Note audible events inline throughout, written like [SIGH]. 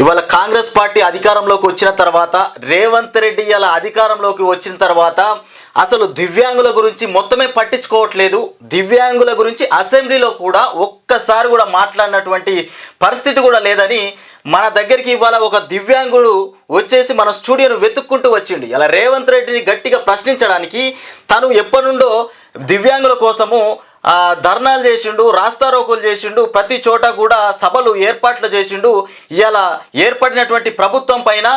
ఇవాళ కాంగ్రెస్ పార్టీ అధికారంలోకి వచ్చిన తర్వాత రేవంత్ రెడ్డి ఇలా అధికారంలోకి వచ్చిన తర్వాత అసలు దివ్యాంగుల గురించి మొత్తమే పట్టించుకోవట్లేదు. దివ్యాంగుల గురించి అసెంబ్లీలో కూడా ఒక్కసారి కూడా మాట్లాడినటువంటి పరిస్థితి కూడా లేదని మన దగ్గరికి ఇవాళ ఒక దివ్యాంగుడు వచ్చేసి మన స్టూడియోను వెతుక్కుంటూ వచ్చిండు. ఇలా రేవంత్ రెడ్డిని గట్టిగా ప్రశ్నించడానికి తను ఎప్పటి నుండో దివ్యాంగుల కోసము ధర్నాలు చేసిండు రాస్తారోకులు చేసిండు ప్రతి చోట కూడా సభలు ఏర్పాట్లు చేసిండు. ఇలా ఏర్పడినటువంటి ప్రభుత్వం పైన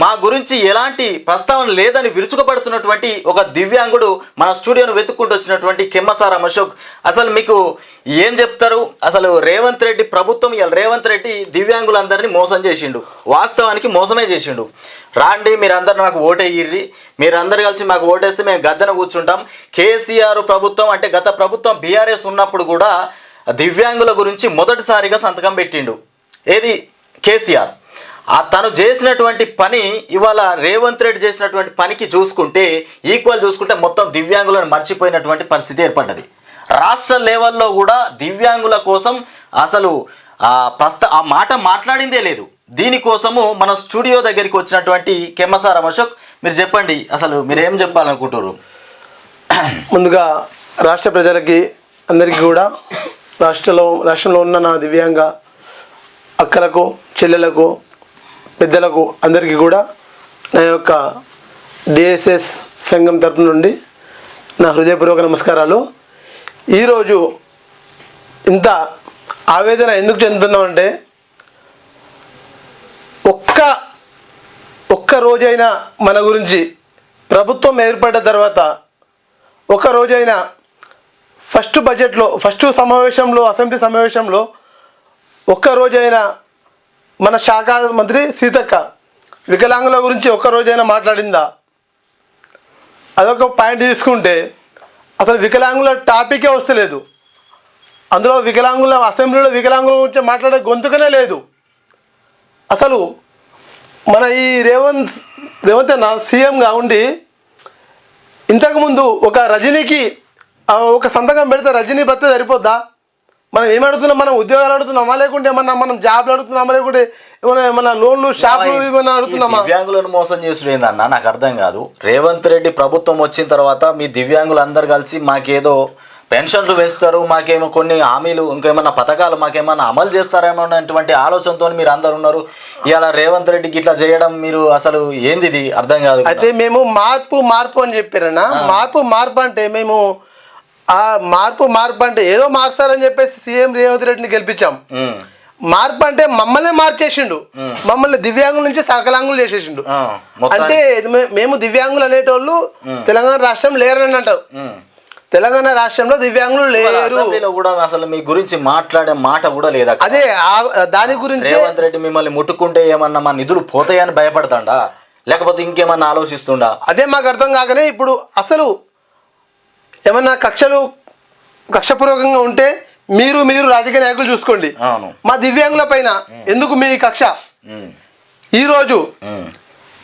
మా గురించి ఎలాంటి ప్రస్తావన లేదని విరుచుకుపడుతున్నటువంటి ఒక దివ్యాంగుడు మన స్టూడియోను వెతుక్కుంటూ వచ్చినటువంటి కెమ్మసారం అశోక్. అసలు మీకు ఏం చెప్తారు? అసలు రేవంత్ రెడ్డి ప్రభుత్వం ఇలా రేవంత్ రెడ్డి దివ్యాంగులందరినీ మోసం చేసిండు. వాస్తవానికి మోసమే చేసిండు. రాండి మీరందరు నాకు ఓటేయ్యి మీరందరు కలిసి మాకు ఓటేస్తే మేము గద్దెన కూర్చుంటాం. కేసీఆర్ ప్రభుత్వం అంటే గత ప్రభుత్వం బీఆర్ఎస్ ఉన్నప్పుడు కూడా దివ్యాంగుల గురించి మొదటిసారిగా సంతకం పెట్టిండు. ఏది? కేసీఆర్. ఆ తను చేసినటువంటి పని ఇవాళ రేవంత్ రెడ్డి చేసినటువంటి పనికి చూసుకుంటే ఈక్వల్ చూసుకుంటే మొత్తం దివ్యాంగులను మర్చిపోయినటువంటి పరిస్థితి ఏర్పడ్డది. రాష్ట్ర లెవెల్లో కూడా దివ్యాంగుల కోసం అసలు ప్రస్త ఆ మాట మాట్లాడిందే లేదు. దీనికోసము మన స్టూడియో దగ్గరికి వచ్చినటువంటి కెమ్మసారం అశోక్ మీరు చెప్పండి అసలు మీరు ఏం చెప్పాలనుకుంటారు ముందుగా రాష్ట్ర ప్రజలకి అందరికీ కూడా రాష్ట్రంలో రాష్ట్రంలో ఉన్న నా దివ్యాంగ అక్కలకు చెల్లెలకు పెద్దలకు అందరికీ కూడా నా యొక్క డిఎస్ఎస్ సంఘం తరపు నుండి నా హృదయపూర్వక నమస్కారాలు. ఈరోజు ఇంత ఆవేదన ఎందుకు చెందుతున్నామంటే ఒక్క ఒక్క రోజైనా మన గురించి ప్రభుత్వం ఏర్పడ్డ తర్వాత ఒక రోజైనా ఫస్ట్ బడ్జెట్లో ఫస్ట్ సమావేశంలో అసెంబ్లీ సమావేశంలో ఒక్క రోజైనా మన శాఖ మంత్రి సీతక్క వికలాంగుల గురించి ఒక్క రోజైనా మాట్లాడిందా? అదొక పాయింట్ తీసుకుంటే అసలు వికలాంగుల టాపికే వస్తలేదు. అందులో వికలాంగుల అసెంబ్లీలో వికలాంగుల గురించి మాట్లాడే గొంతుకనే లేదు. అసలు మన ఈ రేవంత్ రేవంత్ అన్న సీఎంగా ఉండి ఇంతకుముందు ఒక రజనీకి ఒక సంతకం పెడితే రజనీ బతే సరిపోద్దా? మనం ఏం అడుగుతున్నాం? మనం ఉద్యోగాలు అడుగుతున్నామా? లేకుంటే ఏమన్నా మనం జాబ్లు అడుగుతున్నామా? లేకుంటే ఏమైనా ఏమన్నా లోన్లు షాపులు ఏమైనా ఈ అడుగుతున్నామా? దివ్యాంగులను మోసం చేసుడు ఏందన్న? నాకు అర్థం కాదు. రేవంత్ రెడ్డి ప్రభుత్వం వచ్చిన తర్వాత మీ దివ్యాంగులు అందరు కలిసి మాకేదో పెన్షన్లు పెంచుతారు మాకేమో కొన్ని హామీలు ఇంకేమన్నా పథకాలు మాకేమన్నా అమలు చేస్తారేమో అన్నటువంటి ఆలోచనతో మీరు అందరు ఉన్నారు. ఇవాళ రేవంత్ రెడ్డికి ఇట్లా చేయడం మీరు అసలు ఏంది ఇది? అర్థం కాదు. అయితే మేము మార్పు మార్పు అని చెప్పారన్నా మార్పు మార్పు అంటే మేము ఆ మార్పు మార్పు అంటే ఏదో మారుస్తారని చెప్పేసి సీఎం రేవంత్ రెడ్డిని గెలిపించాం. మార్పు అంటే మమ్మల్ని మార్చేసిండు. మమ్మల్ని దివ్యాంగుల నుంచి సకలాంగులు చేసేసిండు. అంటే మేము దివ్యాంగులు అనేటోళ్ళు తెలంగాణ రాష్ట్రం లేరని అంటారు. తెలంగాణ రాష్ట్రంలో దివ్యాంగులు లేరు. కూడా అసలు మీ గురించి మాట్లాడే మాట కూడా లేదా అదే దాని గురించి రేవంత్ రెడ్డి మిమ్మల్ని ముట్టుకుంటే ఏమన్నా మా నిధులు పోతాయని భయపడతాడా? లేకపోతే ఇంకేమన్నా ఆలోచిస్తుండా? అదే మాకు అర్థం కాకనే ఇప్పుడు అసలు ఏమన్నా కక్షలు కక్షపూర్వకంగా ఉంటే మీరు మీరు రాజకీయ నాయకులు చూసుకోండి. మా దివ్యాంగుల పైన ఎందుకు మీ కక్ష? ఈరోజు.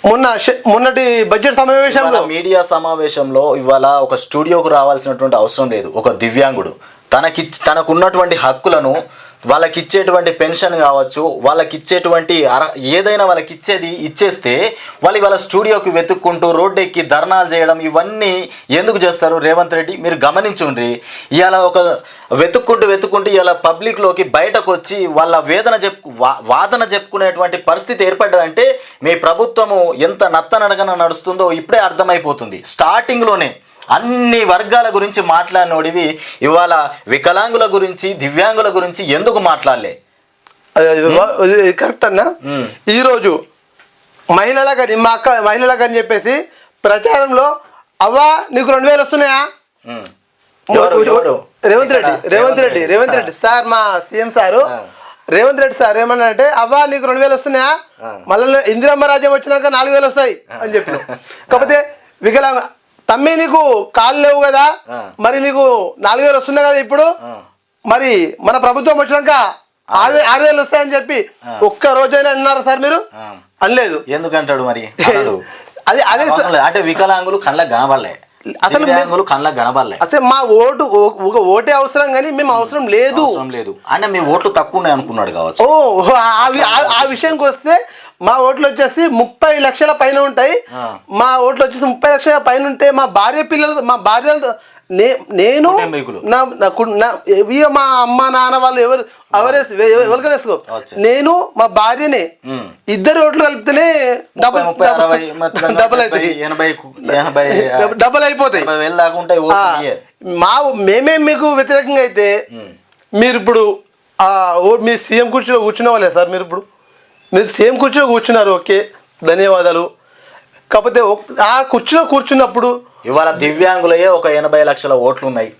మొన్న మొన్నటి బడ్జెట్ సమావేశంలో మీడియా సమావేశంలో ఇవాళ ఒక స్టూడియోకు రావాల్సినటువంటి అవసరం లేదు. ఒక దివ్యాంగుడు. తనకి తనకున్నటువంటి హక్కులను వాళ్ళకి ఇచ్చేటువంటి పెన్షన్ కావచ్చు వాళ్ళకి ఇచ్చేటువంటి అర ఏదైనా వాళ్ళకి ఇచ్చేది ఇచ్చేస్తే వాళ్ళు ఇవాళ స్టూడియోకి వెతుక్కుంటూ రోడ్డు ఎక్కి ధర్నాలు చేయడం ఇవన్నీ ఎందుకు చేస్తారు? రేవంత్ రెడ్డి మీరు గమనించుండ్రి. ఇలా ఒక వెతుక్కుంటూ వెతుక్కుంటూ ఇలా పబ్లిక్లోకి బయటకు వచ్చి వాళ్ళ వేదన చెప్పు వా- వాదన చెప్పుకునేటువంటి పరిస్థితి ఏర్పడ్డదంటే మీ ప్రభుత్వము ఎంత నత్తనడగన నడుస్తుందో ఇప్పుడే అర్థమైపోతుంది. స్టార్టింగ్లోనే అన్ని వర్గాల గురించి మాట్లాడినోడివి. ఇవాళ వికలాంగుల గురించి దివ్యాంగుల గురించి ఎందుకు మాట్లాడలే? కరెక్ట్ అన్న. ఈరోజు మహిళలకని మా అక్క మహిళలకని చెప్పేసి ప్రచారంలో అవ్వా నీకు రెండు వేలు వస్తున్నాయా? రేవంత్ రెడ్డి రేవంత్ రెడ్డి రేవంత్ రెడ్డి సార్ మా CM sir. Revanth Reddy sir ఏమన్నా అంటే అవ్వా నీకు రెండు వేలు వస్తున్నాయా. మళ్ళీ ఇందిరమ్మ రాజ్యం వచ్చినాక నాలుగు వేలు వస్తాయి అని చెప్పిన. కాకపోతే వికలాంగ తమ్మి నీకు కాళ్ళు లేవు కదా. మరి నీకు నాలుగు వేలు వస్తున్నాయి కదా ఇప్పుడు. మరి మన ప్రభుత్వం వచ్చినాక ఆరు ఆరు వేలు వస్తాయని చెప్పి ఒక్క రోజైనా అన్నారా సార్ మీరు. అనలేదు. ఎందుకంటాడు మరి. అది అదే. అంటే వికలాంగులు కళ్ళకి కనబడలే. అసలు మేము- కళ్ళకు కనబడలే. అసలు మా ఓటు ఒక ఓటే అవసరం కానీ మేము అవసరం లేదు. అవసరం లేదు. ఆయన మీ ఓట్లు తక్కువ ఉన్నాయి అనుకున్నాడు కావచ్చు. ఓ ఆ వి- ఆ- ఆ విషయానికి వస్తే మా ఓట్లు వచ్చేసి ముప్పై లక్షల పైన ఉంటాయి. మా ఓట్లు వచ్చేసి ముప్పై లక్షల పైన ఉంటే మా భార్య పిల్లలు మా భార్యలు నే- నేను ఇక మా అమ్మ నాన్న వాళ్ళు ఎవరు ఎవరే ఎవరికి వేసుకో. నేను మా భార్యనే. ఇద్దరు ఓట్లు కలిపితేనే డబుల్ డబుల్ అవుతాయి [LAUGHS] [LAUGHS] డబుల్ అయిపోతాయి. మా మేమే మీకు వ్యతిరేకంగా అయితే. మీరు ఇప్పుడు మీ సీఎం కుర్చీలో కూర్చున్న వాళ్ళే సార్ మీరు ఇప్పుడు మీరు సీఎం కుర్చీలో కూర్చున్నారు ఓకే ధన్యవాదాలు కాకపోతే ఆ కుర్చీలో కూర్చున్నప్పుడు ఇవాళ దివ్యాంగులయే ఒక ఎనభై లక్షల ఓట్లు ఉన్నాయి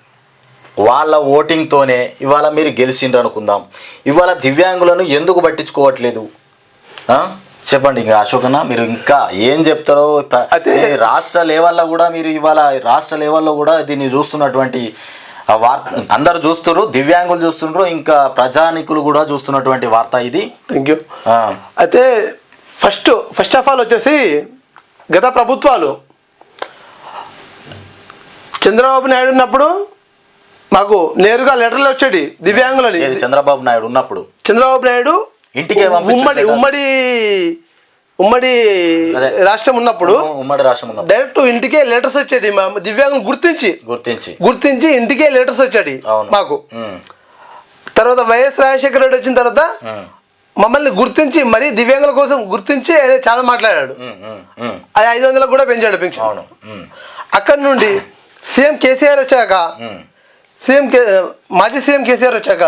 వాళ్ళ ఓటింగ్తోనే ఇవాళ మీరు గెలిచిండ్రు అనుకుందాం ఇవాళ దివ్యాంగులను ఎందుకు పట్టించుకోవట్లేదు? చెప్పండి ఇంకా అశోకన్న మీరు ఇంకా ఏం చెప్తారో. ఈ రాష్ట్ర లెవెల్లో కూడా మీరు ఇవాళ రాష్ట్ర లెవెల్లో కూడా దీన్ని చూస్తున్నటువంటి వార్త అందరు చూస్తున్నారు దివ్యాంగులు చూస్తుండ్రు ఇంకా ప్రజానికులు కూడా చూస్తున్నటువంటి వార్త ఇది. థ్యాంక్ యూ అయితే ఫస్ట్ ఫస్ట్ ఆఫ్ ఆల్ వచ్చేసి గత ప్రభుత్వాలు. చంద్రబాబు నాయుడు ఉన్నప్పుడు మాకు నేరుగా లెటర్లు వచ్చేటి దివ్యాంగులని. చంద్రబాబు నాయుడు ఉన్నప్పుడు? చంద్రబాబు నాయుడు ఇంటికే ఉమ్మడి. ఉమ్మడి ఉమ్మడి. రాష్ట్రం ఉన్నప్పుడు ఉమ్మడి రాష్ట్రం డైరెక్ట్ ఇంటికే లెటర్స్ వచ్చేది మా దివ్యాంగులు గుర్తించి. గుర్తించి. గుర్తించి ఇంటికే లెటర్స్ వచ్చాడు మాకు. తర్వాత వైఎస్ రాజశేఖర రెడ్డి వచ్చిన తర్వాత మమ్మల్ని గుర్తించి మరీ దివ్యాంగుల కోసం గుర్తించి ఆయన చాలా మాట్లాడాడు. అది ఐదు వందలకు కూడా పెంచాడు పెన్షన్ ఉమ్, అక్కడి నుండి సీఎం కేసీఆర్ వచ్చాక సీఎం మాజీ సీఎం కేసీఆర్ వచ్చాక.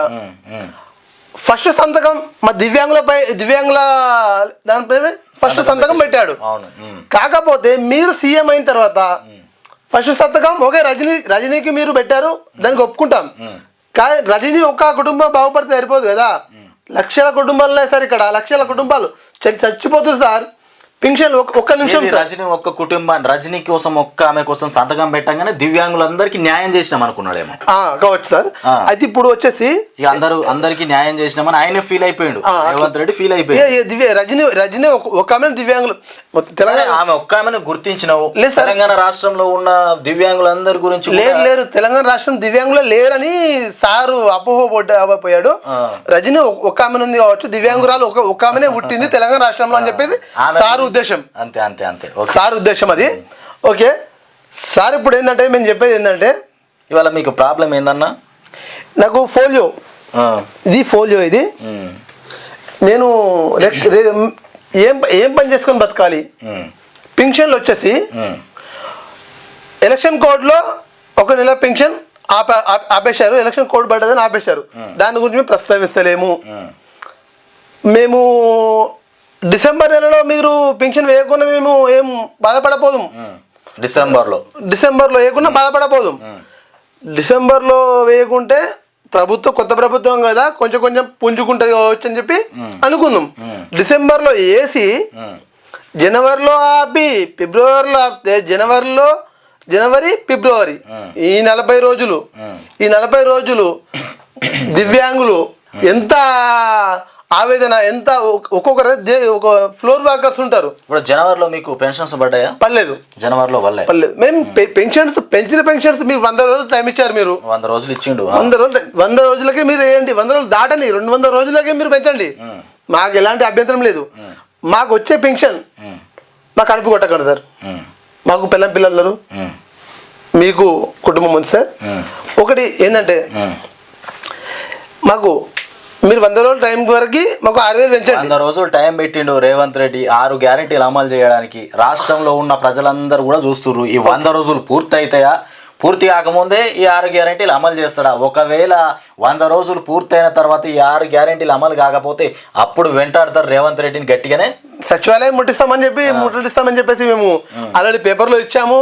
ఫస్ట్ సంతకం మా దివ్యాంగులపై దివ్యాంగుల దానిపై ఫస్ట్ సంతకం పెట్టాడు. కాకపోతే మీరు సీఎం అయిన తర్వాత ఫస్ట్ సంతకం ఓకే రజనీ రజనీకి మీరు పెట్టారు దానికి ఒప్పుకుంటాం. కానీ రజనీ ఒక్క కుటుంబం బాగుపడితే సరిపోదు కదా. లక్షల కుటుంబాలు ఉన్నాయి సార్ ఇక్కడ లక్షల కుటుంబాలు. చచ్చిపోతుంది సార్. పింఛన్ ఒక్క- ఒక్క నిమిషం రజనీ ఒక్క కుటుంబాన్ని రజనీ కోసం ఒక్క ఆమె కోసం సంతకం పెట్టంగానే దివ్యాంగులందరికీ న్యాయం చేసినాం అనుకున్నాడేమో. కావచ్చు సార్. అయితే ఇప్పుడు వచ్చేసి ఇక అందరూ అందరికి న్యాయం చేసినామని ఆయన ఫీల్ అయిపోయాడు. రేవంత్ రెడ్డి ఫీల్ అయిపోయాడు. దివ్య రజనీ రజనీ ఒక- ఆమె దివ్యాంగులు తెలంగాణ ఆమె ఒక్క ఆమెను గుర్తించినావు. తెలంగాణ రాష్ట్రంలో ఉన్న దివ్యాంగులందరి గురించి లేరు లేరు తెలంగాణ రాష్ట్రం దివ్యాంగులు లేరని సారు అపోహపోయాడు. రజనీ ఒక- ఒక ఆమె ఉంది కావచ్చు. దివ్యాంగురాలు ఒక ఆమెనే పుట్టింది తెలంగాణ రాష్ట్రంలో అని చెప్పేసి సార్ ఉద్దేశం. అంతే అంతే అంతే. సార్ ఉద్దేశం అది. ఓకే. సార్ ఇప్పుడు ఏంటంటే మేము చెప్పేది ఏంటంటే ఇవాళ మీకు ప్రాబ్లం ఏందన్నా? నాకు ఫోలియో. ఇది ఫోలియో ఇది. నేను ఏం ఏం పని చేసుకొని బతకాలి? పింఛన్లు వచ్చేసి ఎలక్షన్ కోడ్లో ఒక నెల పెన్షన్ ఆప ఆప- ఆపేశారు. ఎలక్షన్ కోడ్ పడ్డదని ఆపేశారు. దాని గురించి మేము ప్రస్తావిస్తలేము. మేము డిసెంబర్ నెలలో మీరు పెన్షన్ వేయకుండా మేము ఏం బాధపడపోదు. డిసెంబర్లో. డిసెంబర్లో వేయకుండా బాధపడపోదు డిసెంబర్లో వేయకుంటే ప్రభుత్వం కొత్త ప్రభుత్వం కదా కొంచెం కొంచెం పుంజుకుంటుంది కావచ్చు అని చెప్పి అనుకుందాం. డిసెంబర్లో వేసి జనవరిలో ఆపి ఫిబ్రవరిలో ఆపితే జనవరిలో జనవరి ఫిబ్రవరి. ఈ నలభై రోజులు. ఈ నలభై రోజులు [COUGHS] దివ్యాంగులు ఎంత ఆవేదన ఎంత ఒక్- ఒక్కొక్కరు ఒక ఫ్లోర్ వర్కర్స్ ఉంటారు. ఇప్పుడు జనవరిలో మీకు పెన్షన్స్ పడ్డాయా? పర్లేదు జనవరిలో వల్లే పర్లేదు మేము పెన్షన్స్ పెంచిన పెన్షన్స్ మీకు వంద రోజులు టైం ఇచ్చారు మీరు. వంద రోజులు ఇచ్చిండు. వంద రోజులు వంద రోజులకే మీరు వేయండి. వంద రోజులు దాటండి. రెండు వందల రోజులకే మీరు పెంచండి. మాకు ఎలాంటి అభ్యంతరం లేదు. మాకు వచ్చే పెన్షన్ మాకు కడుపు కొట్టకండి సార్. మాకు పిల్లం పిల్లలు. మీకు కుటుంబం ఉంది సార్. ఒకటి ఏంటంటే. మాకు మీరు వంద రోజుల టైం వరకు మాకు ఆరు వేలు పెంచండి. వంద రోజులు టైం పెట్టిండు రేవంత్ రెడ్డి ఆరు గ్యారెంటీలు అమలు చేయడానికి. రాష్ట్రంలో ఉన్న ప్రజలందరూ కూడా చూస్తున్నారు ఈ వంద రోజులు పూర్తి అవుతాయా పూర్తి కాకముందే ఈ ఆరు గ్యారెంటీలు అమలు చేస్తాడా? ఒకవేళ వంద రోజులు పూర్తయిన తర్వాత ఈ ఆరు గ్యారెంటీలు అమలు కాకపోతే అప్పుడు వెంటాడతారు రేవంత్ రెడ్డిని గట్టిగానే? సచివాలయం ముట్టిస్తామని చెప్పి ముట్టిస్తామని చెప్పేసి మేము ఆల్రెడీ పేపర్లో ఇచ్చాము.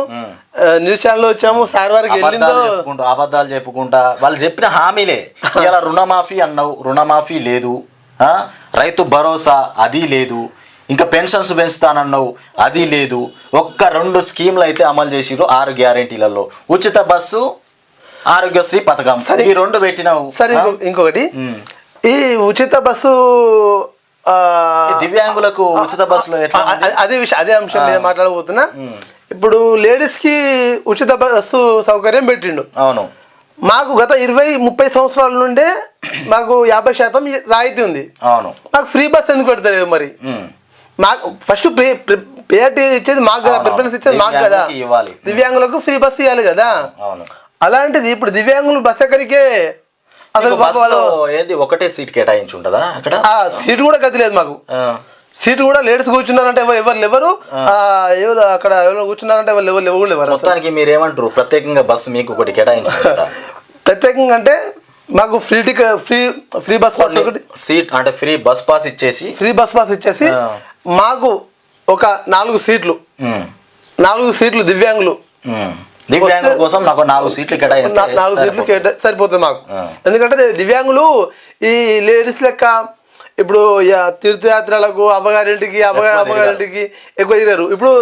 న్యూస్ ఛానల్లో ఇచ్చాము. సార్ వారికి చెప్పుకుంటూ అబద్ధాలు చెప్పుకుంటా వాళ్ళు చెప్పిన హామీలే. ఇలా రుణమాఫీ అన్నావు రుణమాఫీ లేదు? రైతు భరోసా అది లేదు. ఇంకా పెన్షన్స్ పెంచుతానన్నావు అది లేదు. ఒక్క రెండు స్కీమ్లు అయితే అమలు చేసిరు ఆరు గ్యారెంటీలలో. ఉచిత బస్సు ఆరోగ్యశ్రీ పథకం. ఈ రెండు పెట్టినావు. సరే ఇంకొకటి. ఈ ఉచిత బస్సు దివ్యాంగులకు ఉచిత బస్సులో అదే విషయం అదే అంశం మీద మాట్లాడబోతున్నా. ఇప్పుడు లేడీస్కి ఉచిత బస్సు సౌకర్యం పెట్టిండు. అవును. మాకు గత ఇరవై ముప్పై సంవత్సరాల నుండే మాకు యాభై శాతం రాయితీ ఉంది. అవును. మాకు ఫ్రీ బస్ ఎందుకు పెడతలేదు మరి. మాకు ఫస్ట్ ప్రియారిటీ ఇచ్చేది మాకు కదా. ప్రిఫరెన్స్ ఇచ్చేది మాకు కదా. దివ్యాంగులకి ఇవ్వాలి. దివ్యాంగులకు ఫ్రీ బస్ ఇవ్వాలి కదా. అవును. అలాంటిది ఇప్పుడు దివ్యాంగులు బస్ ఎక్కడికే? అసలు ఏంది ఒకటే సీట్ కేటాయించి ఉంటుందా అక్కడ సీట్ కూడా గతి లేదు మాకు. సీట్ కూడా లేడీస్ కూర్చున్నారంటే ఎవరు ఎవరు ఎవరు అక్కడ ఎవరు కూర్చున్నారంటే ఎవరు ఎవరు ఎవరు. మొత్తానికి మీరు ఏమంటారు? ప్రత్యేకంగా బస్సు మీకు ఒకటి కేటాయించుకుంటారా ప్రత్యేకంగా అంటే మాకు free ticket free free bus pass ఒకటి. సీట్ అంటే ఫ్రీ బస్ పాస్ ఇచ్చేసి ఫ్రీ బస్ పాస్ ఇచ్చేసి. మాకు ఒక నాలుగు సీట్లు. నాలుగు సీట్లు దివ్యాంగులు. కోసం నాకు నాలుగు సీట్లు నాలుగు సీట్లు సరిపోతుంది. కేటా సరిపోతుంది మాకు. ఎందుకంటే దివ్యాంగులు ఈ లేడీస్ లెక్క ఇప్పుడు తీర్థయాత్రలకు అమ్మగారింటికి అమ్మగారి అమ్మగారింటికి ఎక్కువ తిరగరు ఇప్పుడు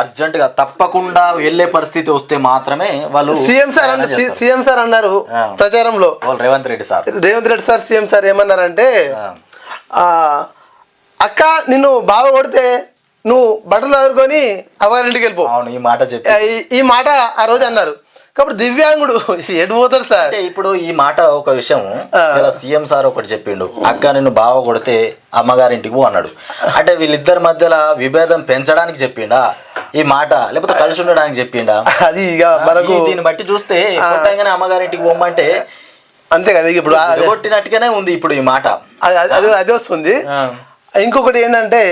అర్జెంట్గా తప్పకుండా వెళ్ళే పరిస్థితి వస్తే మాత్రమే వాళ్ళు సీఎం సార్. సీఎం సార్ అన్నారు. ప్రచారంలో. వాళ్ళు Revanth Reddy sir. Revanth Reddy sir CM sir ఏమన్నారంటే అక్క నిన్ను బాగా కొడితే నువ్వు బట్టలు చదువుకొని అవ్వారింటికి వెళ్ళిపో. అవును ఈ మాట చెప్పి. ఈ- మాట ఆ రోజు అన్నారు. కాబట్టి దివ్యాంగుడు [LAUGHS] ఎటు పోతాడు సార్? అంటే ఇప్పుడు ఈ మాట ఒక విషయం ఇలా సీఎం సార్ ఒకటి చెప్పిండు. అక్క నిన్ను బావ కొడితే అమ్మగారింటికి పో అన్నాడు. అంటే వీళ్ళిద్దరి మధ్యలో విభేదం పెంచడానికి చెప్పిండా? ఈ మాట లేకపోతే కలిసి ఉండడానికి చెప్పిండా? అది ఇక మనకు దీన్ని బట్టి చూస్తే కొట్టంగానే అమ్మగారింటికి పోమ్మంటే అంతే కదా ఇప్పుడు కొట్టినట్టుగానే ఉంది ఇప్పుడు ఈ మాట. అది అది వస్తుంది. ఇంకొకటి ఏంటంటే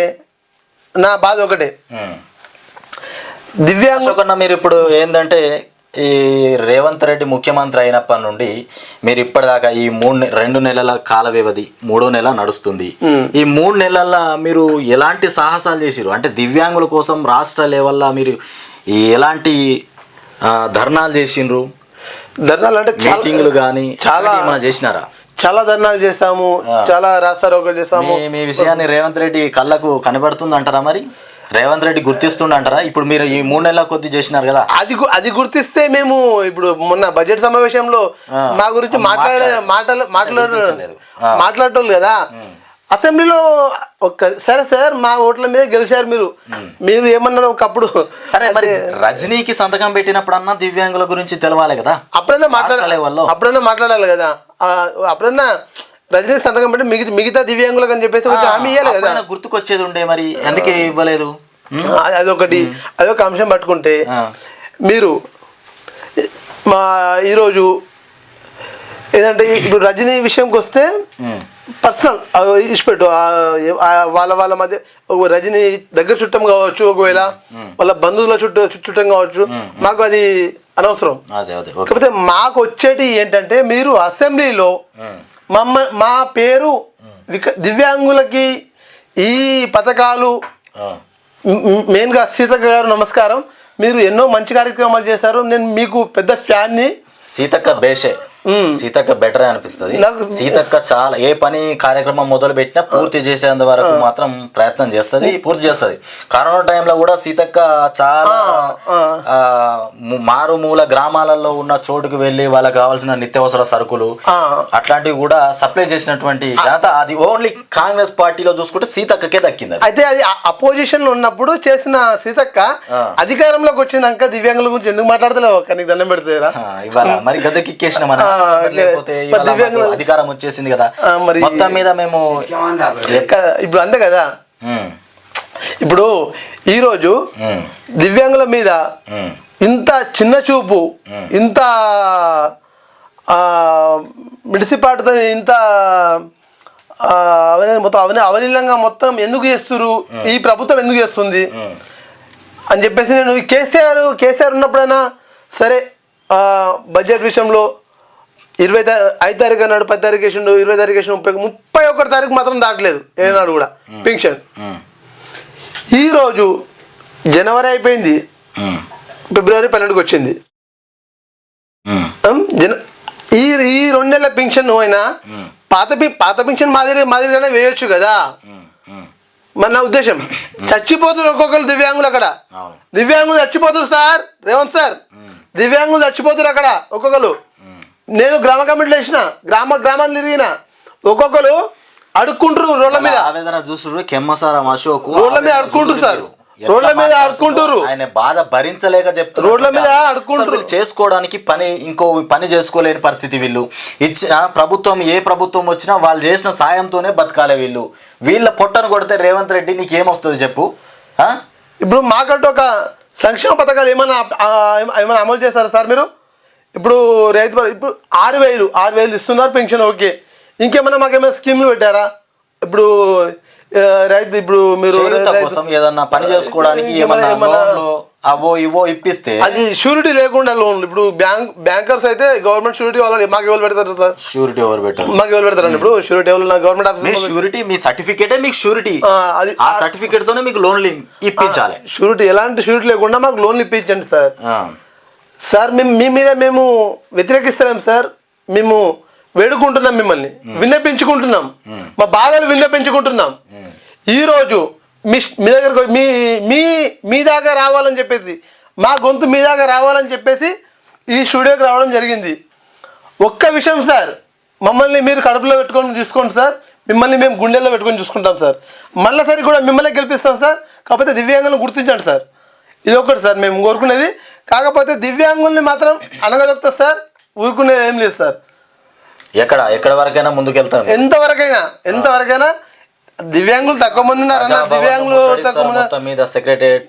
నా బాధ ఒకటే. దివ్యాంగు మీరు ఇప్పుడు ఏంటంటే ఈ రేవంత్ రెడ్డి ముఖ్యమంత్రి అయినప్పటి నుండి మీరు ఇప్పటిదాకా ఈ మూడు రెండు నెలల కాల వ్యవధి మూడో నెల నడుస్తుంది. ఈ మూడు నెలల మీరు ఎలాంటి సాహసాలు చేసిరు అంటే దివ్యాంగుల కోసం రాష్ట్ర లెవెల్లో మీరు ఎలాంటి ధర్నాలు చేసిండ్రు ధర్నాలు అంటే మీటింగ్లు కానీ చాలా చేసినారా? చాలా ధర్నాలు చేసాము చాలా రాస్తారోకలు చేసాము మీ విషయాన్ని రేవంత్ రెడ్డి కళ్ళకు కనబడుతుంది అంటారా మరి? రేవంత్ రెడ్డి గుర్తిస్తుండ అంటారా ఇప్పుడు మీరు ఈ మూడు నెలల కొద్ది చేసినారు కదా. అది గు- అది గుర్తిస్తే మేము ఇప్పుడు మొన్న బడ్జెట్ సమావేశంలో. మా గురించి మాట్లాడే మాటలు మాట్లాడ వినిపించలేదు. ఆ. మాట్లాడటోళ్ళు కదా అసెంబ్లీలో ఒక్క సరే సార్ మా ఓట్ల మీద గెలిచారు మీరు. మీరు ఏమన్నారు ఒకప్పుడు? సరే మరి రజనీకి సంతకం పెట్టినప్పుడన్నా దివ్యాంగుల గురించి తెలవాలి కదా. అప్పుడైనా రాష్ట్ర మాట్లాడాలి లెవెల్లో. అప్పుడైనా మాట్లాడాలి కదా. ఆ, అప్పుడైనా రజనీకి సంతకం పెట్టి మిగతా మిగతా దివ్యాంగులకు అని చెప్పేసి కొంచెం హామీ ఇవ్వాలి కదా. గుర్తుకొచ్చేది ఉండే మరి ఎందుకే ఇవ్వలేదు. అదొకటి అదొక అంశం పట్టుకుంటే. మీరు మా ఈరోజు ఏదంటే ఇప్పుడు రజనీ విషయంకి వస్తే. పర్సనల్ ఇచ్చిపెట్టు వాళ్ళ వాళ్ళ మధ్య రజనీ దగ్గర చుట్టం కావచ్చు ఒకవేళ వాళ్ళ బంధువుల చుట్టూ చుట్టం కావచ్చు మాకు అది అనవసరం. అదే అదే కాకపోతే మాకు వచ్చేటి ఏంటంటే మీరు అసెంబ్లీలో. మమ్మ మా పేరు దివ్యాంగులకి ఈ పథకాలు మెయిన్గా సీతక్క గారు నమస్కారం. మీరు ఎన్నో మంచి కార్యక్రమాలు చేశారు. నేను మీకు పెద్ద ఫ్యాన్ని సీతక్క బేషే. సీతక్క బెటరే అనిపిస్తుంది. సీతక్క చాలా ఏ పని కార్యక్రమం మొదలు పెట్టినా పూర్తి చేసేంత వరకు మాత్రం ప్రయత్నం చేస్తది పూర్తి చేస్తది. కరోనా టైంలో కూడా సీతక్క చాలా మారుమూల గ్రామాలలో ఉన్న చోటుకు వెళ్ళి వాళ్ళకి కావాల్సిన నిత్యావసర సరుకులు అట్లాంటివి కూడా సప్లై చేసినటువంటి ఘనత అది ఓన్లీ కాంగ్రెస్ పార్టీలో చూసుకుంటే సీతక్కకే దక్కింది. అయితే అది అపోజిషన్ ఉన్నప్పుడు చేసిన సీతక్క. అధికారంలోకి వచ్చినాక దివ్యాంగుల గురించి ఎందుకు మాట్లాడతలేవు? నీకు దండం పెడతారా ఇవాళ మరి గద్దెకిక్కేసిన మన అధికారం వచ్చేసింది కదా. మరి- మొత్తం మీద మేము ఇప్పుడు అంతే కదా? ఇప్పుడు ఈరోజు దివ్యాంగుల మీద ఇంత చిన్న చూపు ఇంత మిడిసిపాటుతో ఇంత మొత్తం అవని అవలీలంగా మొత్తం ఎందుకు చేస్తున్నారు ఈ ప్రభుత్వం ఎందుకు చేస్తుంది. అని చెప్పేసి నేను కేసీఆర్ కేసీఆర్ ఉన్నప్పుడైనా సరే బడ్జెట్ విషయంలో ఇరవై ఐదు తారీఖు అన్నాడు పది తారీఖు వేసిండు ఇరవై తారీఖు వేసిండు ముప్పై ముప్పై ఒకటి తారీఖు మాత్రం దాటలేదు ఏనాడు కూడా. పింఛన్. ఈరోజు జనవరి అయిపోయింది. ఫిబ్రవరి పన్నెండుకి వచ్చింది. జన ఈ ఈ రెండు నెలల పింఛన్ అయినా పాత పాత పింఛన్ మాదిరి మాదిరిగానే వేయొచ్చు కదా. మరి నా ఉద్దేశం చచ్చిపోతున్నారు ఒక్కొక్కరు దివ్యాంగులు అక్కడ. దివ్యాంగులు చచ్చిపోతున్నారు సార్ రేవంత్ సార్. దివ్యాంగులు చచ్చిపోతున్నారు అక్కడ ఒక్కొక్కరు. నేను గ్రామ కమిటీలో వేసిన గ్రామ గ్రామాలు తిరిగిన. ఒక్కొక్కరు అడుక్కుంటారు రోడ్ల మీద. ఆవేదన చూసుడు కెమ్మసారం అశోక్ రోడ్ల మీద అడుక్కుంటారు సార్. రోడ్ల మీద ఆడుకుంటుర్రు. ఆయన బాధ భరించలేక చెప్తున్నారు. రోడ్ల మీద. వీళ్ళు చేసుకోవడానికి పని ఇంకో పని చేసుకోలేని పరిస్థితి వీళ్ళు. ఇచ్చిన ప్రభుత్వం ఏ ప్రభుత్వం వచ్చినా వాళ్ళు చేసిన సాయంతోనే బతకాలి వీళ్ళు. వీళ్ళ పొట్టను కొడితే రేవంత్ రెడ్డి నీకు ఏమొస్తుంది చెప్పు? ఇప్పుడు మాకంటూ ఒక సంక్షేమ పథకాలు ఏమైనా ఏమైనా అమలు చేస్తారా సార్ మీరు? ఇప్పుడు రైతు ఇప్పుడు ఆరు వేలు ఆరు వేలు ఇస్తున్నారు పెన్షన్ ఓకే. ఇంకేమైనా మాకేమైనా స్కీమ్లు పెట్టారా? ఇప్పుడు రైతు ఇప్పుడు మీరు కోసం ఏదన్నా పని చేసుకోవడానికి అవో ఇవో ఇప్పిస్తే అది షూరిటీ లేకుండా లోన్లు. ఇప్పుడు బ్యాంక్ బ్యాంకర్స్ అయితే గవర్నమెంట్ షూరిటీ వాళ్ళు మాకు ఎవరు పెడతారు సార్ షూరిటీ ఎవరు పెట్టారు. మాకు ఎవరు పెడతారండి ఇప్పుడు? షూరిటీ ఎవరు గవర్నమెంట్ ఆఫీస్ షూరిటీ మీ సర్టిఫికేటే మీకు షూరిటీ అది- ఆ సర్టిఫికేట్ తోనే మీకు లోన్లు ఇప్పించాలి. షూరిటీ ఎలాంటి షూరిటీ లేకుండా మాకు లోన్లు ఇప్పించండి సార్. సార్ మేము మీ మీద మేము వ్యతిరేకిస్తలేం సార్. మేము వేడుకుంటున్నాం మిమ్మల్ని. విన్నపించుకుంటున్నాం. మా బాధలు విన్నపించుకుంటున్నాం. ఈరోజు మీ మీ దగ్గరకు మీ మీ మీ దాకా రావాలని చెప్పేసి మా గొంతు మీ దాకా రావాలని చెప్పేసి ఈ స్టూడియోకి రావడం జరిగింది. ఒక్క విషయం సార్ మమ్మల్ని మీరు కడుపులో పెట్టుకొని చూసుకోండి సార్. మిమ్మల్ని మేము గుండెల్లో పెట్టుకొని చూసుకుంటాం సార్. మళ్ళీసారి కూడా మిమ్మల్ని గెలిపిస్తాం సార్. కాకపోతే దివ్యాంగులను గుర్తించండి సార్. ఇది ఒకటి సార్ మేము కోరుకునేది కాకపోతే దివ్యాంగుల్ని మాత్రం అనగదొక్తా సార్ ఊరుకునేది ఏం లేదు సార్. ఎక్కడ ఎక్కడ వరకైనా ముందుకెళ్తాను. ఎంతవరకైనా ఎంతవరకైనా దివ్యాంగులు తక్కువ మంది ఉన్నారన్న దివ్యాంగులు తక్కువ మంది మీద సెక్రటరియట్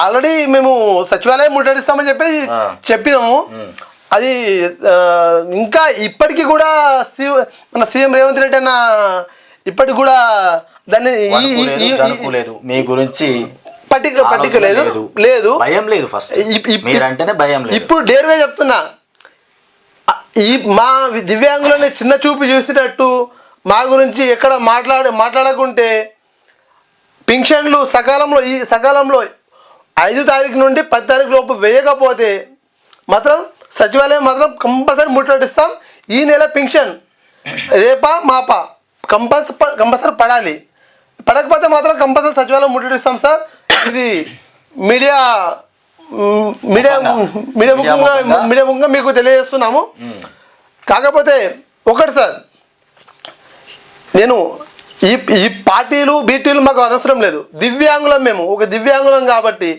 ఆల్రెడీ మేము సచివాలయం ముట్టడిస్తామని చెప్పి. చెప్పినాము. అది ఇంకా ఇప్పటికీ కూడా మన సీఎం రేవంత్ రెడ్డి అన్న ఇప్పటికి కూడా దాన్ని మీ గురించి పట్టిక పట్టిక లేదు. లేదు. భయం లేదు ఫస్ట్ మీరంటేనే భయం లేదు. ఇప్పుడు డేర్గా చెప్తున్నా. ఈ మా దివ్యాంగులని చిన్న చూపు చూసేటట్టు మా గురించి ఎక్కడ మాట్లాడ మాట్లాడకుంటే పింఛన్లు సకాలంలో ఈ సకాలంలో ఐదు తారీఖు నుండి పది తారీఖు లోపు వేయకపోతే మాత్రం సచివాలయం మాత్రం కంపల్సరీ ముట్టడిస్తాం. ఈ నెల పింఛన్ రేపా మాపా? కంపల్సరీ కంపల్సరీ పడాలి. పడకపోతే మాత్రం కంపల్సరీ సచివాలయం ముట్టడిస్తాం సార్. ఇది మీడియా మీడియా మీడియా ముఖంగా ముఖంగా. మీడియా ముఖంగా మీకు తెలియజేస్తున్నాము. కాకపోతే ఒకటి సార్ నేను ఈ ఈ పార్టీలు బీటీలు మాకు అవసరం లేదు. దివ్యాంగులం మేము ఒక దివ్యాంగులం కాబట్టి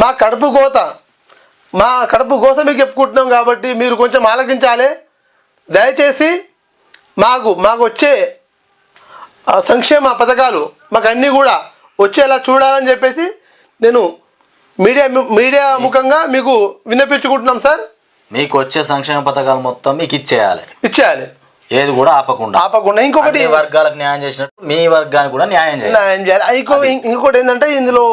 మా కడుపు కోత మా కడుపు కోత మీకు చెప్పుకుంటున్నాం కాబట్టి మీరు కొంచెం ఆలకించాలి. దయచేసి మాకు మాకు వచ్చే సంక్షేమ పథకాలు మాకు అన్నీ కూడా వచ్చేలా చూడాలని చెప్పేసి నేను మీడియా మీడియా ముఖంగా మీకు విన్నపించుకుంటున్నాం సార్. మీకు వచ్చే సంక్షేమ పథకాలు మొత్తం మీకు ఇచ్చేయాలి. ఇచ్చేయాలి. ఏది కూడా ఆపకుండా. ఆపకుండా. ఇంకొకటి వర్గాలకు న్యాయం చేసినట్టు మీ వర్గానికి కూడా న్యాయం చేయాలి. న్యాయం చేయాలి. ఇంకో ఇంకొకటి ఏంటంటే ఇందులో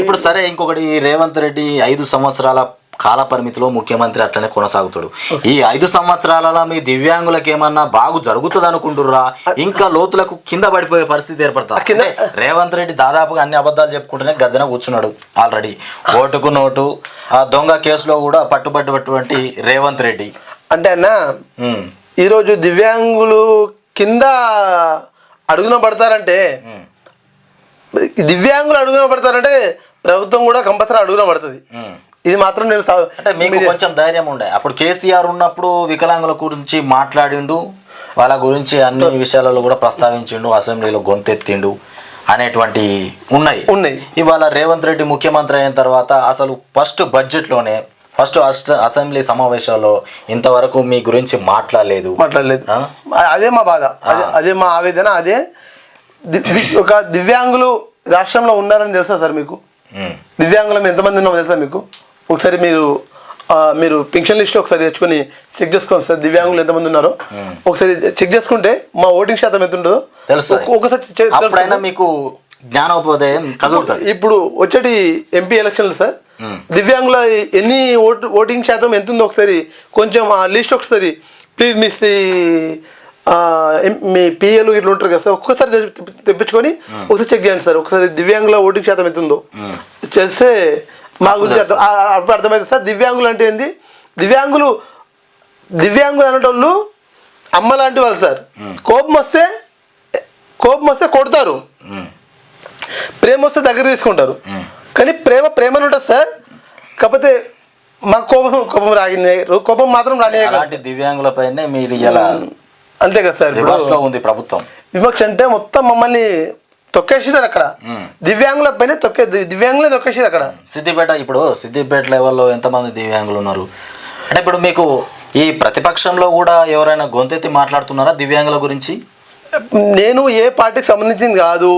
ఇప్పుడు సరే ఇంకొకటి రేవంత్ రెడ్డి ఐదు సంవత్సరాల కాల పరిమితిలో ముఖ్యమంత్రి అట్లనే కొనసాగుతాడు. ఈ ఐదు సంవత్సరాలలో మీ దివ్యాంగులకు ఏమన్నా బాగు జరుగుతుంది అనుకుంటుర్రా ఇంకా లోతులకు కింద పడిపోయే పరిస్థితి ఏర్పడుతుంది రేవంత్ రెడ్డి దాదాపుగా అన్ని అబద్ధాలు చెప్పుకుంటూనే గద్దెన కూర్చున్నాడు ఆల్రెడీ. ఓటుకు నోటు ఆ దొంగ కేసులో కూడా పట్టుబట్టినటువంటి రేవంత్ రెడ్డి. అంటే అన్న ఈరోజు దివ్యాంగులు కింద అడుగున పడతారంటే దివ్యాంగులు అడుగున పడతారంటే ప్రభుత్వం కూడా కంపల్సరీ అడుగున పడుతుంది. ఇది మాత్రం నేను అంటే మీకు కొంచెం ధైర్యం ఉండే. అప్పుడు కేసీఆర్ ఉన్నప్పుడు వికలాంగుల గురించి మాట్లాడిండు. వాళ్ళ గురించి అన్ని విషయాలలో కూడా ప్రస్తావించిండు అసెంబ్లీలో గొంతెత్తిండు అనేటువంటి ఉన్నాయి. ఉన్నాయి. ఇవాళ రేవంత్ రెడ్డి ముఖ్యమంత్రి అయిన తర్వాత అసలు ఫస్ట్ బడ్జెట్లోనే ఫస్ట్ అస- అసెంబ్లీ సమావేశాల్లో ఇంతవరకు మీ గురించి మాట్లాడలేదు. మాట్లాడలేదు? అదే మా బాధ. అదే మా ఆవేదన అదే ఒక దివ్యాంగులు రాష్ట్రంలో ఉన్నారని తెలుసా సార్ మీకు? దివ్యాంగులం ఎంతమంది ఉన్నామో తెలుసా మీకు? ఒకసారి మీరు మీరు పెన్షన్ లిస్ట్ ఒకసారి తెచ్చుకొని చెక్ చేసుకోండి సార్. దివ్యాంగులు ఎంతమంది ఉన్నారో. ఒకసారి చెక్ చేసుకుంటే మా ఓటింగ్ శాతం ఎంత ఉంటుందో. ఒక- ఒకసారి. మీకు కదులుతుంది. ఇప్పుడు వచ్చేటి ఎంపీ ఎలక్షన్లు సార్. దివ్యాంగుల ఎన్ని ఓటు ఓటింగ్ శాతం ఎంత ఉందో ఒకసారి కొంచెం ఆ లిస్ట్ ఒకసారి ప్లీజ్ మీ సి- ఆ, ఎం- మీ పిఎల్ ఇట్లా ఉంటారు కదా సార్. ఒక్కసారి తెప్పి- తెప్పించుకొని ఒకసారి చెక్ చేయండి సార్. ఒకసారి దివ్యాంగుల ఓటింగ్ శాతం ఎంత ఉందో. చేస్తే మా గురించి అప్పుడు అర్థమైంది. సార్ దివ్యాంగులు అంటే ఏంది? దివ్యాంగులు దివ్యాంగులు అనేటోళ్ళు అమ్మ లాంటి వాళ్ళు సార్. కోపం వస్తే కోపం వస్తే కొడతారు. ఉమ్, ప్రేమ వస్తే దగ్గర తీసుకుంటారు. కానీ ప్రేమ ప్రేమను ఉంటుంది సార్. కాకపోతే మా కోపం కోపం రాగింది. కోపం మాత్రం కదా. అలాంటి దివ్యాంగులపైనే మీరు ఇలా అంతే కదా సార్. ఉంది ప్రభుత్వం. వివక్ష అంటే మొత్తం మమ్మల్ని తొక్కేసినారు అక్కడ. దివ్యాంగుల పైన తొక్కే దివ్యాంగులే తొక్కేసారు అక్కడ. సిద్దిపేట ఇప్పుడు సిద్దిపేట లెవెల్లో ఎంతమంది దివ్యాంగులు ఉన్నారు? అంటే ఇప్పుడు మీకు ఈ ప్రతిపక్షంలో కూడా ఎవరైనా గొంతెత్తి మాట్లాడుతున్నారా దివ్యాంగుల గురించి? నేను ఏ పార్టీకి సంబంధించింది కాదు.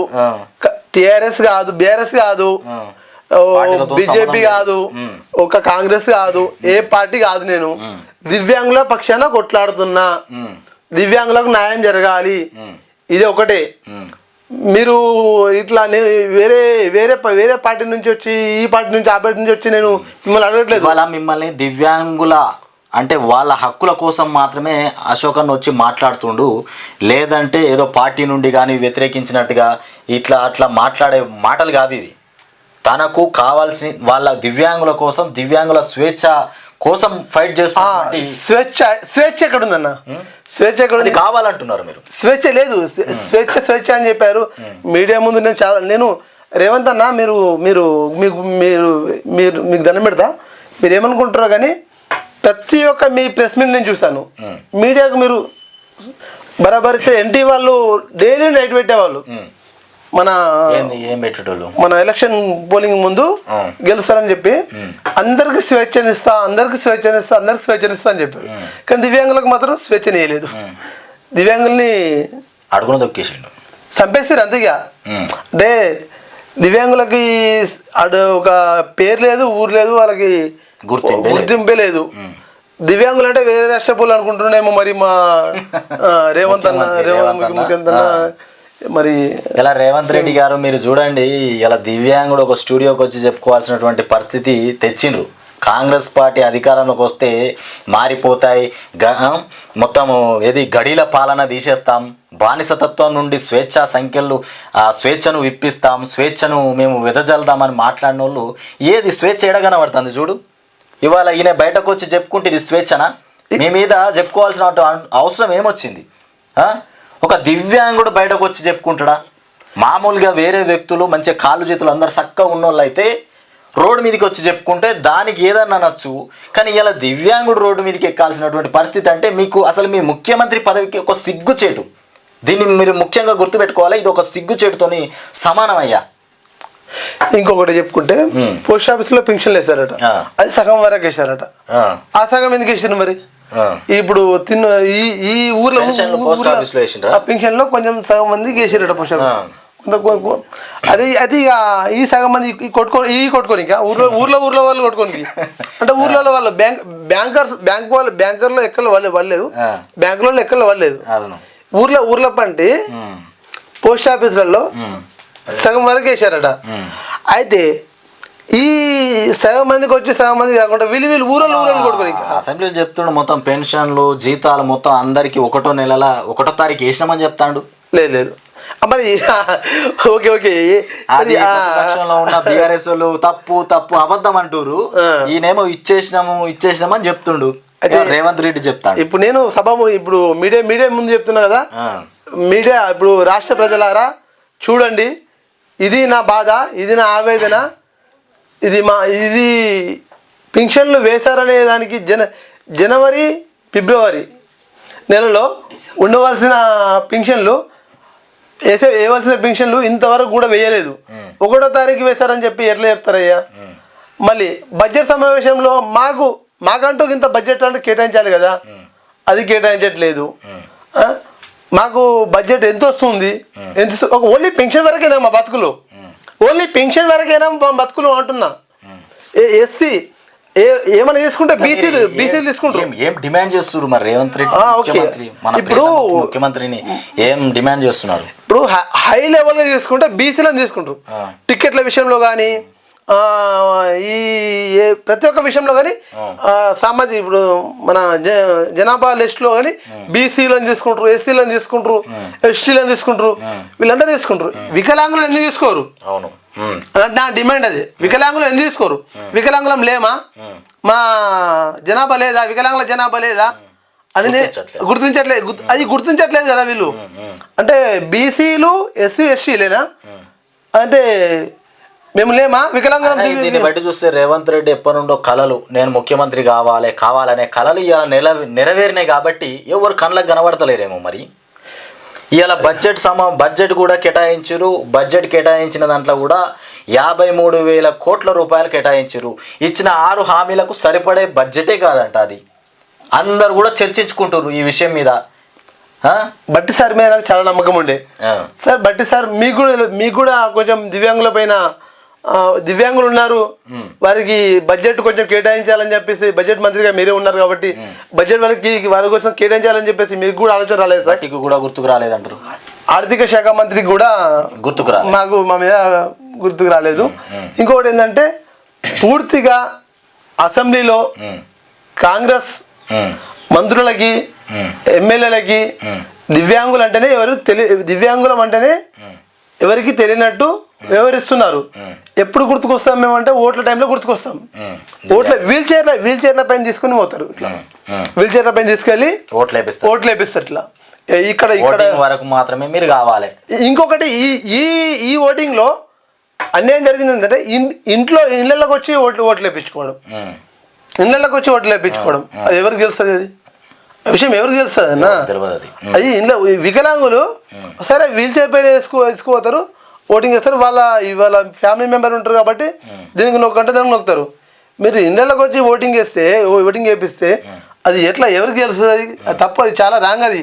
టిఆర్ఎస్ కాదు బీఆర్ఎస్ కాదు. బీజేపీ. కాదు. ఒక కాంగ్రెస్ కాదు. ఏ పార్టీ కాదు నేను. దివ్యాంగుల పక్షాన కొట్లాడుతున్నా. దివ్యాంగులకు న్యాయం జరగాలి. ఇది ఒకటే. మీరు ఇట్లా నేను వేరే వేరే వేరే పార్టీ నుంచి వచ్చి ఈ పార్టీ నుంచి ఆ పార్టీ నుంచి వచ్చి నేను మిమ్మల్ని అడగట్లేదు. వాళ్ళ మిమ్మల్ని దివ్యాంగుల అంటే వాళ్ళ హక్కుల కోసం మాత్రమే అశోకన్ వచ్చి మాట్లాడుతుండు. లేదంటే ఏదో పార్టీ నుండి కానీ వ్యతిరేకించినట్టుగా ఇట్లా అట్లా మాట్లాడే మాటలు కావి ఇవి తనకు కావాల్సి వాళ్ళ దివ్యాంగుల కోసం దివ్యాంగుల స్వేచ్ఛ కోసం ఫైట్ చేస్తున్నటువంటి స్వేచ్ఛ స్వేచ్ఛ ఎక్కడుందన్న? స్వేచ్ఛ అది ఎక్కడుంది కావాలంటున్నారు మీరు. స్వేచ్ఛ లేదు. స్వే- స్వేచ్ఛ స్వేచ్ఛ అని చెప్పారు. మీడియా ముందు నేను చాలా నేను రేవంత్ అన్న మీరు మీరు మీకు మీరు మీరు మీకు దండం పెడతా. మీరు ఏమనుకుంటారో కానీ ప్రతి ఒక్క మీ ప్రెస్ మీట్ నేను చూస్తాను. మీడియాకు మీరు బరాబర్ ఎన్టీ వాళ్ళు డైలీ నైట్ పెట్టేవాళ్ళు. మన మన ఎలక్షన్ పోలింగ్ ముందు. గెలుస్తారని చెప్పి అందరికి స్వేచ్ఛనిస్తా అందరికి స్వేచ్ఛనిస్తా అందరికి స్వేచ్ఛనిస్తా అని చెప్పారు. కానీ దివ్యాంగులకు మాత్రం స్వేచ్ఛనియలేదు దివ్యాంగుల్ని అడుగున దొక్కేసిండు చంపేస్తారు అంతేగా. అంటే దివ్యాంగులకి అడు ఒక పేరు లేదు ఊరు లేదు వాళ్ళకి గుర్తింపే లేదు. గుర్తింపే లేదు. దివ్యాంగులు అంటే వేరే రాష్ట్ర పూలు అనుకుంటున్నామో మరి మా [LAUGHS] రేవంత్ అన్న రేవంత్ అన్న. మరి ఇలా రేవంత్ రెడ్డి గారు మీరు చూడండి ఇలా దివ్యాంగుడు ఒక స్టూడియోకి వచ్చి చెప్పుకోవాల్సినటువంటి పరిస్థితి తెచ్చిండ్రు. కాంగ్రెస్ పార్టీ అధికారంలోకి వస్తే మారిపోతాయి. గ- ఆ, మొత్తము ఏది గడీల పాలన తీసేస్తాం. బానిసతత్వం నుండి స్వేచ్ఛ సంఖ్యలు ఆ స్వేచ్ఛను విప్పిస్తాం. స్వేచ్ఛను మేము వెదజల్దామని మాట్లాడిన వాళ్ళు ఏది స్వేచ్ఛ ఎడగనబడుతుంది చూడు. ఇవాళ ఈయన బయటకు వచ్చి చెప్పుకుంటే ఇది స్వేచ్ఛనా? మీ మీద చెప్పుకోవాల్సిన అవసరం ఏమొచ్చింది? ఒక దివ్యాంగుడు బయటకు వచ్చి చెప్పుకుంటాడా? మామూలుగా వేరే వ్యక్తులు మంచిగా కాళ్ళు చేతులు అందరు చక్కగా ఉన్నోళ్ళు అయితే రోడ్డు మీదకి వచ్చి చెప్పుకుంటే దానికి ఏదన్నా అనొచ్చు. కానీ ఇలా దివ్యాంగుడు రోడ్డు మీదకి ఎక్కాల్సినటువంటి పరిస్థితి అంటే మీకు అసలు మీ ముఖ్యమంత్రి పదవికి ఒక సిగ్గుచేటు. దీన్ని మీరు ముఖ్యంగా గుర్తుపెట్టుకోవాలి. ఇది ఒక సిగ్గుచేటుతోని సమానమయ్యా. ఇంకొకటి చెప్పుకుంటే. పోస్ట్ ఆఫీస్లో పెన్షన్లు వేశారట ఆ. అది సగం వరకు వేశారట. ఆ, సగం ఎందుకు వేసారు మరి. ఇప్పుడు తిన్న ఈ ఈ ఊర్లో పెన్షన్లో కొంచెం సగం మందికి. కొంత కొ- కొ- అది అది ఇక ఈ సగం మంది కొట్టుకో ఈ కొట్టుకోని ఇంకా? ఊర్లో ఊర్లో ఊర్లో వాళ్ళు కొట్టుకోనికి. అంటే ఊర్లో వాళ్ళు బ్యాంక్ బ్యాంకర్స్ బ్యాంక్ వాళ్ళు బ్యాంకర్లో ఎక్కడ వాళ్ళు పడలేదు. ఆ. బ్యాంకులో ఎక్కడ పడలేదు. ఊర్లో ఊర్లో పంటి పోస్ట్ ఆఫీసులలో సగం వరకు వేసారట. అయితే ఈ సగం మందికి వచ్చి సగం మంది కాకుండా వీళ్ళు వీళ్ళు ఊరలు ఊరలు ఇంకా. అసెంబ్లీలో చెప్తుండు మొత్తం పెన్షన్లు జీతాలు మొత్తం అందరికి ఒకటో నెలల ఒకటో తారీఖు వేసినామని చెప్తాడు. లేదు లేదు. మరి [LAUGHS] ఓకే ఓకే. అది ప్రతిపక్షంలో ఉన్న బీఆర్ఎస్ వాళ్ళు తప్పు తప్పు అబద్ధం అంటారు. ఈయనేమో ఇచ్చేసినాము ఇచ్చేసినాము అని చెప్తుండు రేవంత్ రెడ్డి చెప్తాడు. ఇప్పుడు నేను సభ ఇప్పుడు మీడియా మీడియా ముందు చెప్తున్నా కదా? మీడియా ఇప్పుడు రాష్ట్ర ప్రజలారా చూడండి. ఇది నా బాధ ఇది నా ఆవేదన. ఇది మా ఇది పింఛన్లు వేశారనే దానికి జన జనవరి ఫిబ్రవరి నెలలో ఉండవలసిన పింఛన్లు వేసే వేయవలసిన పింఛన్లు ఇంతవరకు కూడా వేయలేదు. ఒకటో తారీఖు వేశారని చెప్పి ఎట్లా చెప్తారయ్యా? మళ్ళీ బడ్జెట్ సమావేశంలో మాకు మాకంటూ ఇంత బడ్జెట్ అంటే కేటాయించాలి కదా? అది కేటాయించట్లేదు? మాకు బడ్జెట్ ఎంత వస్తుంది? ఎంత ఒక ఓన్లీ పెన్షన్ వరకేనా మా బతుకులు? ఓన్లీ పెన్షన్ వరకేనా బతుకులు అంటున్నా? ఎస్సీ ఏ ఏమైనా తీసుకుంటే బీసీలు బీసీలు తీసుకుంటారు. ఏం- డిమాండ్ చేస్తున్నారు మరి రేవంత్ రెడ్డి ఇప్పుడు- ముఖ్యమంత్రిని ఏం డిమాండ్ చేస్తున్నారు? ఇప్పుడు హై- లెవెల్గా తీసుకుంటే బీసీలను తీసుకుంటారు. టికెట్ల విషయంలో కానీ ఈ ప్రతి ఒక్క విషయంలో కానీ సామాజిక ఇప్పుడు మన జనాభా లిస్టులో కానీ బీసీలను తీసుకుంటారు ఎస్సీలను తీసుకుంటారు ఎస్టీలను తీసుకుంటారు వీళ్ళందరూ తీసుకుంటారు. వికలాంగులు ఎందుకు తీసుకోరు? అవును. నా డిమాండ్ అది. వికలాంగులు ఎందుకు తీసుకోరు? వికలాంగులం లేమా? మా జనాభా లేదా? వికలాంగుల జనాభా లేదా? అని గుర్తించట్లేదు. గుర్తించట్లేదు. గుర్తు- అది గుర్తించట్లేదు కదా వీళ్ళు. అంటే బీసీలు ఎస్సీ ఎస్సీలేనా అంటే మేము లేమా? వికలాంగులం అయినా దీన్ని బట్టి చూస్తే రేవంత్ రెడ్డి ఎప్పటి నుండో కళలు నేను ముఖ్యమంత్రి కావాలి కావాలనే కళలు ఇలా నెల నెరవేరినాయి కాబట్టి ఎవరు కళ్ళకు కనబడతలేరేమో మరి. ఇవాళ బడ్జెట్ సమ బడ్జెట్ కూడా కేటాయించారు బడ్జెట్ కేటాయించిన దాంట్లో కూడా యాభై మూడు వేల కోట్ల రూపాయలు కేటాయించారు ఇచ్చిన ఆరు హామీలకు సరిపడే బడ్జెటే కాదంట అది. అందరు కూడా చర్చించుకుంటారు ఈ విషయం మీద? బట్టి సార్ మీద నాకు చాలా నమ్మకం ఉండే. సార్ బట్టి సార్ మీకు కూడా మీకు కూడా కొంచెం దివ్యాంగుల పైన దివ్యాంగులు ఉన్నారు. వారికి బడ్జెట్ కొంచెం కేటాయించాలని చెప్పేసి బడ్జెట్ మంత్రిగా మీరే ఉన్నారు కాబట్టి బడ్జెట్ వాళ్ళకి వారి కోసం కేటాయించాలని చెప్పేసి మీకు కూడా ఆలోచన రాలేదు సార్. కూడా గుర్తుకు రాలేదంటారు. ఆర్థిక శాఖ మంత్రికి కూడా గుర్తుకు రాలేదు. మాకు మా మీద గుర్తుకు రాలేదు. ఇంకొకటి ఏంటంటే పూర్తిగా అసెంబ్లీలో కాంగ్రెస్ మంత్రులకి ఎమ్మెల్యేలకి. దివ్యాంగులు అంటేనే ఎవరు తెలి దివ్యాంగులం అంటేనే ఎవరికి తెలియనట్టు వ్యవహరిస్తున్నారు. ఎప్పుడు గుర్తుకొస్తాం మేమంటే ఓట్ల టైంలో గుర్తుకొస్తాం. ఓట్ల వీల్ చైర్ల వీల్ చైర్ల పైన తీసుకుని పోతారు ఇట్లా. వీల్ చైర్ల పైన తీసుకెళ్ళి ఓట్లు వేపిస్తారు. ఓట్లు వేపిస్తారు ఇట్లా. ఇక్కడ ఇక్కడ వరకు మాత్రమే మీరు కావాలి. ఇంకొకటి ఈ ఈ ఈ ఓటింగ్లో అన్యాయం జరిగింది ఏంటంటే ఇంట్లో ఇళ్ళకి వచ్చి ఓట్లు ఓట్లు వేపించుకోవడం. ఇళ్ళకి వచ్చి ఓట్లు వేపించుకోవడం. అది ఎవరికి తెలుస్తుంది అది? ఆ విషయం ఎవరికి తెలుస్తుంది అన్న? తెలియదు అది. ఇంట్లో వికలాంగులు సరే వీల్ చైర్ పైన వేసుకో వేసుకోతారు ఓటింగ్ చేస్తారు వాళ్ళ వాళ్ళ ఫ్యామిలీ మెంబర్ ఉంటారు కాబట్టి దీనికి నొక్కంటే దానికి నొక్కుతారు. మీరు ఇండ్లకి వచ్చి ఓటింగ్ వేస్తే ఓ- ఓటింగ్ వేపిస్తే అది ఎట్లా ఎవరికి తెలుస్తుంది అది? తప్పు అది చాలా రాంగ్ అది.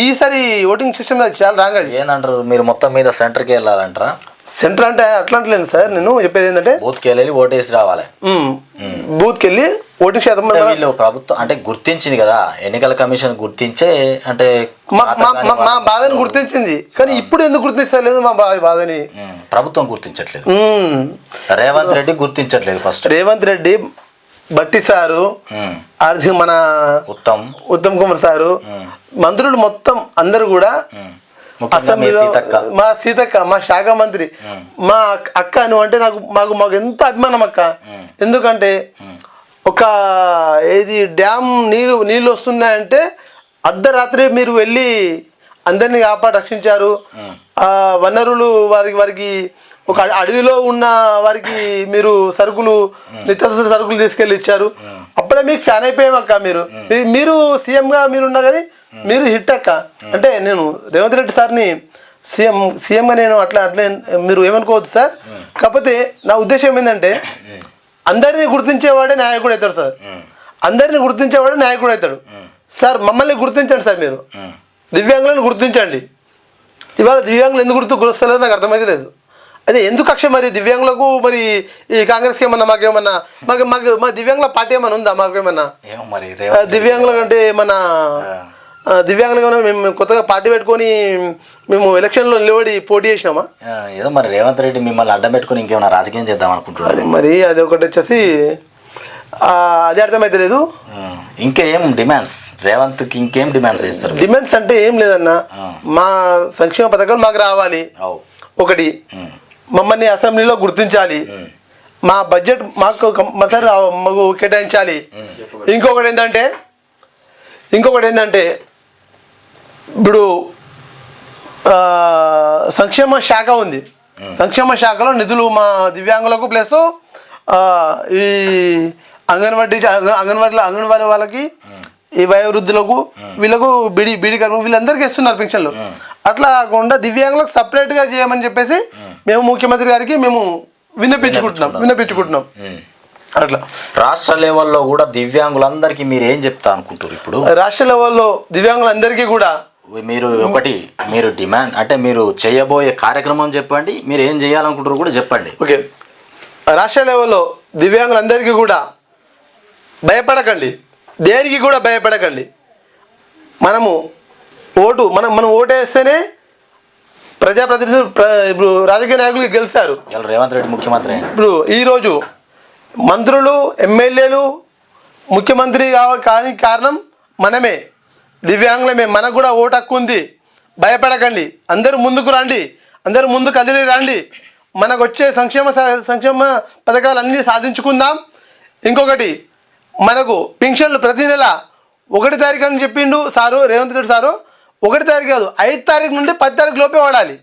ఈసారి ఓటింగ్ సిస్టమ్ అది చాలా రాంగ్ అది. ఏందంటారు? మీరు మొత్తం మీద సెంటర్కి వెళ్ళాలంటారా? సెంటర్ అంటే అట్లా అంటలేను సార్. నేను చెప్పేది ఏంటంటే బూత్కి వెళ్ళి ఓటేసి రావాలి. బూత్కి వెళ్ళి ఓటింగ్ శాతం వీళ్ళు ప్రభుత్వం అంటే గుర్తించింది కదా. ఎన్నికల కమిషన్ గుర్తించే అంటే మా మా- మా- మా బాధని గుర్తించింది. కానీ ఇప్పుడు ఎందుకు గుర్తించలేదు మా బాధని? ప్రభుత్వం గుర్తించట్లేదు. రేవంత్ రెడ్డి గుర్తించట్లేదు ఫస్ట్ రేవంత్ రెడ్డి బట్టి సారు ఆర్థిక మన ఉత్తమ్. ఉత్తమ్ కుమార్ సారు మంత్రులు మొత్తం అందరూ కూడా అసెంబ్లీలో మా సీతక్క మా శాఖ మంత్రి. మా అక్క- నువ్వు అంటే నాకు మాకు మాకు ఎంత అభిమానం అక్క. ఎందుకంటే ఒక ఏది డ్యామ్ నీళ్ళు నీళ్ళు వస్తున్నాయంటే అర్ధరాత్రి మీరు వెళ్ళి అందరినీ కాపాడి రక్షించారు. ఆ. వనరులు వారికి వారికి ఒక అడవిలో ఉన్న వారికి మీరు సరుకులు నిత్యావసర సరుకులు తీసుకెళ్ళి ఇచ్చారు. అప్పుడే మీకు ఫ్యాన్ అయిపోయాం అక్క మీరు. మీరు సీఎంగా మీరు ఉన్నా కానీ మీరు హిట్ అక్క. అంటే నేను రేవంత్ రెడ్డి సార్ని సీఎం సీఎంగా నేను అట్లా అట్లా మీరు ఏమనుకోవద్దు సార్. కాకపోతే నా ఉద్దేశం ఏంటంటే అందరినీ గుర్తించేవాడే నాయకుడు అవుతాడు సార్. అందరినీ గుర్తించేవాడే నాయకుడు అవుతాడు. సార్ మమ్మల్ని గుర్తించండి సార్ మీరు. దివ్యాంగులను గుర్తించండి. ఇవాళ దివ్యాంగులు ఎందుకు గుర్తు గురుస్తలేదో నాకు అర్థమైతే లేదు. అదే ఎందుకు కక్ష మరి? దివ్యాంగులకు మరి ఈ కాంగ్రెస్కి ఏమన్నా మాకేమన్నా మాకు మాకు మా దివ్యాంగుల పార్టీ ఏమన్నా ఉందా? మాకేమన్నా దివ్యాంగుల కంటే మన ఆ, దివ్యాంగులు ఏమన్నా మేము కొత్తగా పార్టీ పెట్టుకొని మేము ఎలక్షన్లో నిలబడి పోటీ చేసినామా? ఏదో మరి రేవంత్ రెడ్డి మిమ్మల్ని అడ్డం పెట్టుకుని ఇంకేమైనా రాజకీయం చేద్దాం అనుకుంటున్నారు. అది మరి అది ఒకటి వచ్చేసి అది అర్థమైతే లేదు. ఇంకా డిమాండ్స్? రేవంత్కి ఇంకేం డిమాండ్స్ చేస్తారు? డిమాండ్స్ అంటే ఏం లేదన్న. మా సంక్షేమ పథకాలు మాకు రావాలి. ఒకటి మమ్మల్ని అసెంబ్లీలో గుర్తించాలి. మా బడ్జెట్ మాకు కంపల్సరీ మాకు కేటాయించాలి. ఇంకొకటి ఏంటంటే ఇంకొకటి ఏంటంటే ఇప్పుడు సంక్షేమ శాఖ ఉంది. సంక్షేమ శాఖలో నిధులు మా దివ్యాంగులకు ప్లస్ ఈ అంగన్వాడీ అంగన్వాడీ అంగన్వాడీ వాళ్ళకి ఈ వయోవృద్ధులకు వీళ్ళకు బిడి బీడి కర్మ వీళ్ళందరికీ ఇస్తున్నారు పెన్షన్లు. అట్లా కాకుండా దివ్యాంగులకు సపరేట్గా చేయమని చెప్పేసి మేము ముఖ్యమంత్రి గారికి మేము విన్నపించుకుంటున్నాం విన్నపించుకుంటున్నాం. అట్లా. రాష్ట్ర లెవెల్లో కూడా దివ్యాంగులందరికీ మీరు ఏం చెప్తా అనుకుంటారు ఇప్పుడు? రాష్ట్ర లెవెల్లో దివ్యాంగులందరికీ కూడా మీరు ఒకటి మీరు డిమాండ్ అంటే మీరు చేయబోయే కార్యక్రమం చెప్పండి మీరు ఏం చేయాలనుకుంటారు కూడా చెప్పండి. ఓకే. రాష్ట్ర లెవెల్లో దివ్యాంగులందరికీ కూడా భయపడకండి. దేనికి కూడా భయపడకండి. మనము ఓటు మనం మనం ఓటు వేస్తేనే ప్రజాప్రతినిధులు ప్ర- ఇప్పుడు రాజకీయ నాయకులు గెలుస్తారు. రేవంత్ రెడ్డి ముఖ్యమంత్రి ఇప్పుడు ఈరోజు మంత్రులు ఎమ్మెల్యేలు ముఖ్యమంత్రి కావ- కాని కారణం మనమే. దివ్యాంగులమే మనకు కూడా ఓటు హక్కు ఉంది. భయపడకండి. అందరూ ముందుకు రండి. అందరూ ముందు కదిలి రండి. మనకు వచ్చే సంక్షేమ సంక్షేమ పథకాలు అన్నీ సాధించుకుందాం. ఇంకొకటి మనకు పింఛన్లు ప్రతి నెల ఒకటి తారీఖు అని చెప్పిండు సారు రేవంత్ రెడ్డి సారు. ఒకటి తారీఖు కాదు ఐదు తారీఖు నుండి పది తారీఖు లోపే వాడాలి.